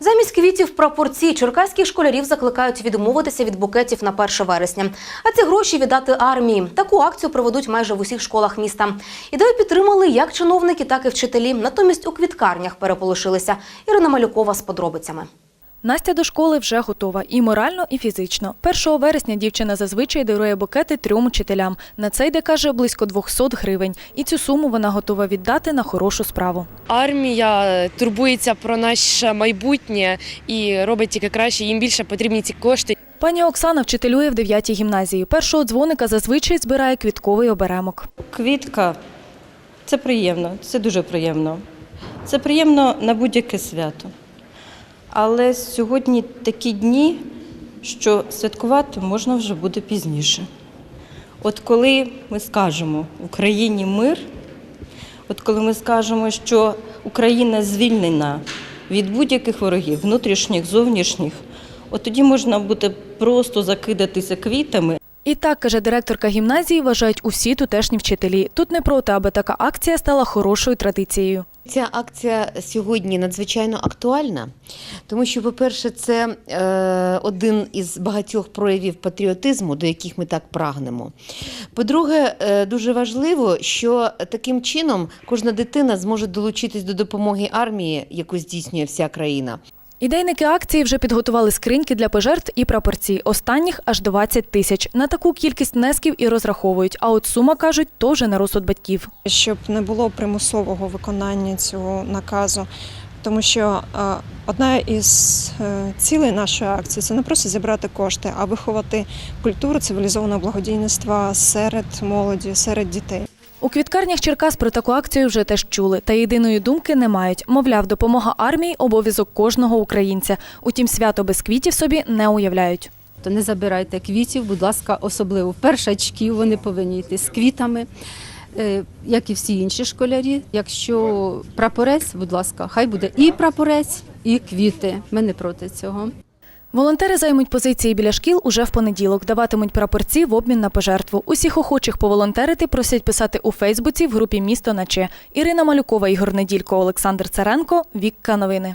Замість квітів прапорці черкаських школярів закликають відмовитися від букетів на 1 вересня. А ці гроші віддати армії. Таку акцію проведуть майже в усіх школах міста. Ідею підтримали як чиновники, так і вчителі. Натомість у квіткарнях переполошилися. Ірина Малюкова з подробицями. Настя до школи вже готова і морально, і фізично. 1 вересня дівчина зазвичай дарує букети трьом учителям. На це йде, каже, близько 200 гривень. І цю суму вона готова віддати на хорошу справу. Армія турбується про наше майбутнє і робить тільки краще. Їм більше потрібні ці кошти. Пані Оксана вчителює в 9-й гімназії. Першого дзвоника зазвичай збирає квітковий оберемок. Квітка це приємно, це дуже приємно. Це приємно на будь-яке свято. Але сьогодні такі дні, що святкувати можна вже буде пізніше. От коли ми скажемо в Україні мир, от коли ми скажемо, що Україна звільнена від будь-яких ворогів, внутрішніх, зовнішніх, от тоді можна буде просто закидатися квітами І так, каже директорка гімназії, вважають усі тутешні вчителі. Тут не проти, аби така акція стала хорошою традицією. Ця акція сьогодні надзвичайно актуальна, тому що, по-перше, це е, один із багатьох проявів патріотизму, до яких ми так прагнемо. По-друге, е, дуже важливо, що таким чином кожна дитина зможе долучитись до допомоги армії, яку здійснює вся країна. Ідейники акції вже підготували скриньки для пожертв і прапорці. Останніх аж 20 тисяч. На таку кількість внесків і розраховують. А от сума кажуть, то вже на розсуд батьків. щоб не було примусового виконання цього наказу. Тому що е, одна із е, цілей нашої акції це не просто зібрати кошти, а виховати культуру цивілізованого благодійництва серед молоді, серед дітей. У квіткарнях Черкас про таку акцію вже теж чули, та єдиної думки не мають. Мовляв, допомога армії обов'язок кожного українця. Утім, свято без квітів собі не уявляють. То не забирайте квітів, будь ласка, особливо першачків, вони повинні йти з квітами, е, як і всі інші школярі. Якщо прапорець, будь ласка, хай буде і прапорець, і квіти. Ми не проти цього. Волонтери займуть позиції біля шкіл уже в понеділок. Даватимуть прапорці в обмін на пожертву. Усіх охочих поволонтерити просять писати у Фейсбуці в групі Місто на Че. Ірина Малюкова, Ігор Неділько, Олександр Царенко. Вікка новини.